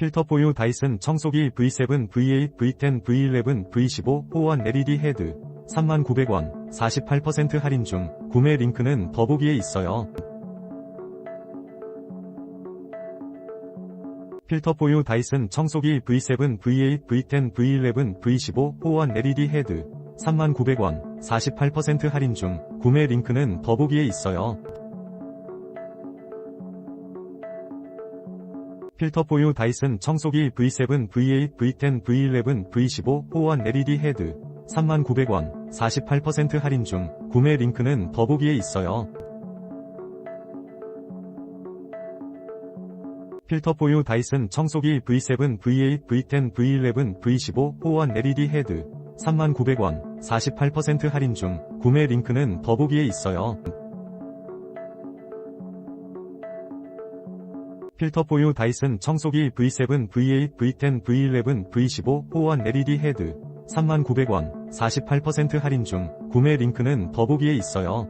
필터 포유 다이슨 청소기 V7, V8, V10, V11, V15 호환 LED 헤드. 39,900원. 48% 할인 중. 구매 링크는 더보기에 있어요. 필터 포유 다이슨 청소기 V7, V8, V10, V11, V15 호환 LED 헤드. 39,900원. 48% 할인 중. 구매 링크는 더보기에 있어요. 필터 포유 다이슨 청소기 V7, V8, V10, V11, V15 호환 LED 헤드. 39,900원. 48% 할인 중. 구매 링크는 더보기에 있어요. 필터 포유 다이슨 청소기 V7, V8, V10, V11, V15 호환 LED 헤드. 39,900원. 48% 할인 중. 구매 링크는 더보기에 있어요. 필터 포유 다이슨 청소기 V7, V8, V10, V11, V15 호환 LED 헤드 39,900원 48% 할인 중 구매 링크는 더보기에 있어요.